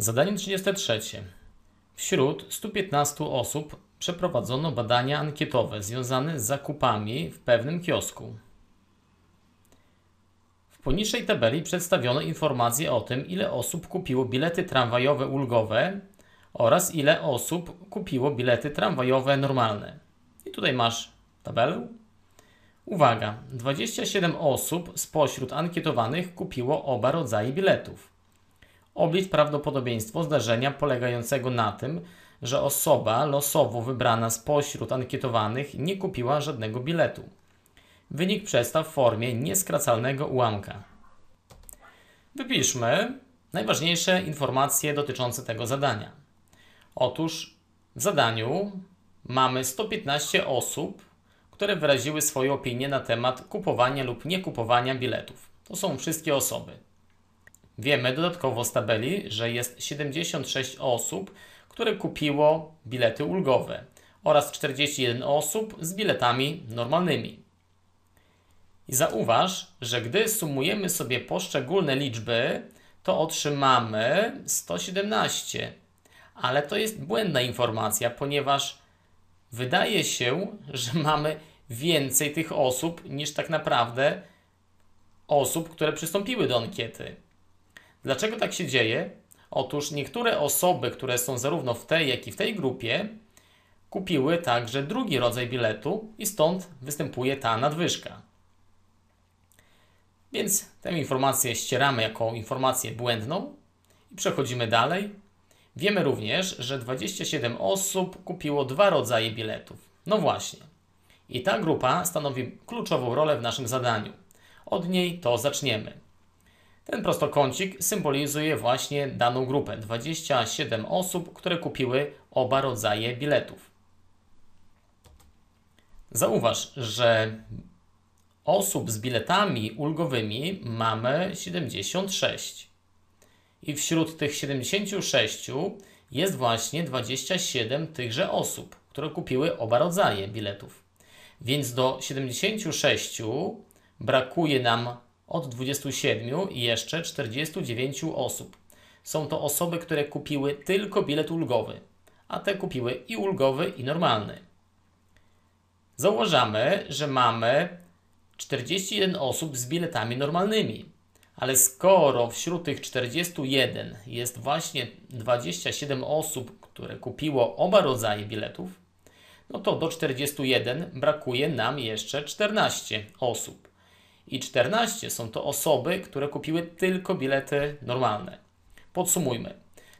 Zadanie 33. Wśród 115 osób przeprowadzono badania ankietowe związane z zakupami w pewnym kiosku. W poniższej tabeli przedstawiono informacje o tym, ile osób kupiło bilety tramwajowe ulgowe oraz ile osób kupiło bilety tramwajowe normalne. I tutaj masz tabelę. Uwaga, 27 osób spośród ankietowanych kupiło oba rodzaje biletów. Oblicz prawdopodobieństwo zdarzenia polegającego na tym, że osoba losowo wybrana spośród ankietowanych nie kupiła żadnego biletu. Wynik przedstaw w formie nieskracalnego ułamka. Wypiszmy najważniejsze informacje dotyczące tego zadania. Otóż w zadaniu mamy 115 osób, które wyraziły swoje opinie na temat kupowania lub niekupowania biletów. To są wszystkie osoby. Wiemy dodatkowo z tabeli, że jest 76 osób, które kupiło bilety ulgowe oraz 41 osób z biletami normalnymi. I zauważ, że gdy sumujemy sobie poszczególne liczby, to otrzymamy 117. Ale to jest błędna informacja, ponieważ wydaje się, że mamy więcej tych osób niż tak naprawdę osób, które przystąpiły do ankiety. Dlaczego tak się dzieje? Otóż niektóre osoby, które są zarówno w tej, jak i w tej grupie, kupiły także drugi rodzaj biletu i stąd występuje ta nadwyżka. Więc tę informację ścieramy jako informację błędną i przechodzimy dalej. Wiemy również, że 27 osób kupiło dwa rodzaje biletów. No właśnie. I ta grupa stanowi kluczową rolę w naszym zadaniu. Od niej to zaczniemy. Ten prostokącik symbolizuje właśnie daną grupę 27 osób, które kupiły oba rodzaje biletów. Zauważ, że osób z biletami ulgowymi mamy 76. I wśród tych 76 jest właśnie 27 tychże osób, które kupiły oba rodzaje biletów. Więc do 76 brakuje nam od 27 i jeszcze 49 osób. Są to osoby, które kupiły tylko bilet ulgowy, a te kupiły i ulgowy, i normalny. Zauważamy, że mamy 41 osób z biletami normalnymi. Ale skoro wśród tych 41 jest właśnie 27 osób, które kupiło oba rodzaje biletów, no to do 41 brakuje nam jeszcze 14 osób i 14 są to osoby, które kupiły tylko bilety normalne. Podsumujmy.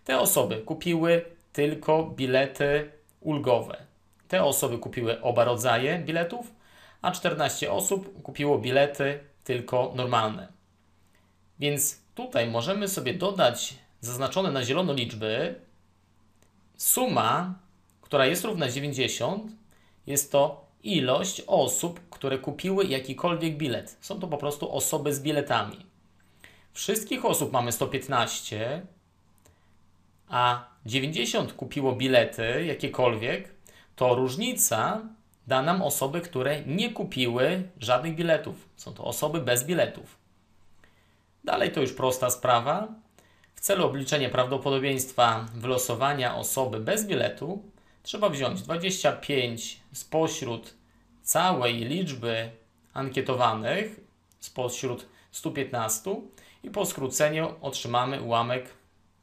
Te osoby kupiły tylko bilety ulgowe. Te osoby kupiły oba rodzaje biletów, a 14 osób kupiło bilety tylko normalne. Więc tutaj możemy sobie dodać zaznaczone na zielono liczby. Suma, która jest równa 90, jest to ilość osób, które kupiły jakikolwiek bilet. Są to po prostu osoby z biletami. Wszystkich osób mamy 115, a 90 kupiło bilety jakiekolwiek, to różnica da nam osoby, które nie kupiły żadnych biletów. Są to osoby bez biletów. Dalej to już prosta sprawa. W celu obliczenia prawdopodobieństwa wylosowania osoby bez biletu trzeba wziąć 25 spośród całej liczby ankietowanych, spośród 115 i po skróceniu otrzymamy ułamek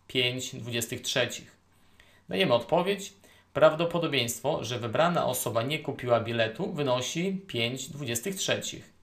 5,23. Dajemy odpowiedź. Prawdopodobieństwo, że wybrana osoba nie kupiła biletu wynosi 5,23.